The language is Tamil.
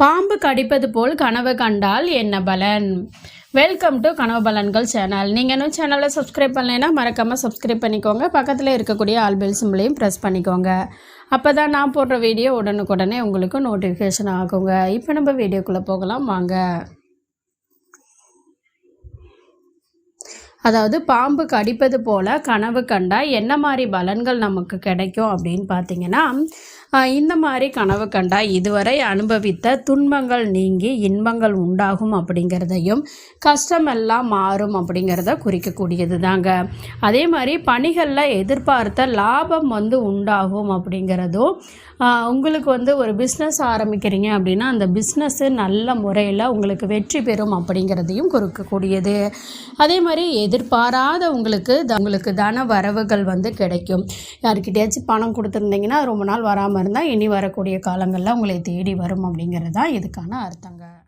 பாம்பு கடிப்பது போல் கனவு கண்டால் என்ன பலன்? வெல்கம் டு கனவு பலன்கள் சேனல் நீங்கள் இன்னும் சேனலை சப்ஸ்கிரைப் பண்ணலைன்னா மறக்காமல் சப்ஸ்கிரைப் பண்ணிக்கோங்க. பக்கத்தில் இருக்கக்கூடிய ஆல் பெல் சிம்பிளையும் ப்ரெஸ் பண்ணிக்கோங்க. அப்போ தான் நான் போடுற வீடியோ உடனுக்குடனே உங்களுக்கு நோட்டிஃபிகேஷன் ஆகுங்க. இப்போ நம்ம வீடியோக்குள்ளே போகலாம். வாங்க. அதாவது பாம்பு கடிப்பது போல கனவு கண்டால் என்ன மாதிரி பலன்கள் நமக்கு கிடைக்கும் அப்படின்னு பார்த்தீங்கன்னா இந்த மாதிரி கனவு கண்டா இதுவரை அனுபவித்த துன்பங்கள் நீங்கி இன்பங்கள் உண்டாகும் அப்படிங்கிறதையும் கஷ்டமெல்லாம் மாறும் அப்படிங்கிறத குறிக்கக்கூடியது தாங்க அதே மாதிரி பணிகளில் எதிர்பார்த்த லாபம் வந்து உண்டாகும் அப்படிங்கிறதும் உங்களுக்கு வந்து ஒரு பிஸ்னஸ் ஆரம்பிக்கிறீங்க அப்படின்னா அந்த பிஸ்னஸ்ஸு நல்ல முறையில் உங்களுக்கு வெற்றி பெறும் அப்படிங்கிறதையும் குறிக்கக்கூடியது. அதே மாதிரி எதிர்பாராத உங்களுக்கு உங்களுக்கு தன வரவுகள் வந்து கிடைக்கும். யாருக்கிட்டேயாச்சும் பணம் கொடுத்துருந்தீங்கன்னா ரொம்ப நாள் வராமல் இருந்தால் இனி வரக்கூடிய காலங்களில் உங்களை தேடி வரும் அப்படிங்கிறது தான் இதுக்கான அர்த்தங்கள்.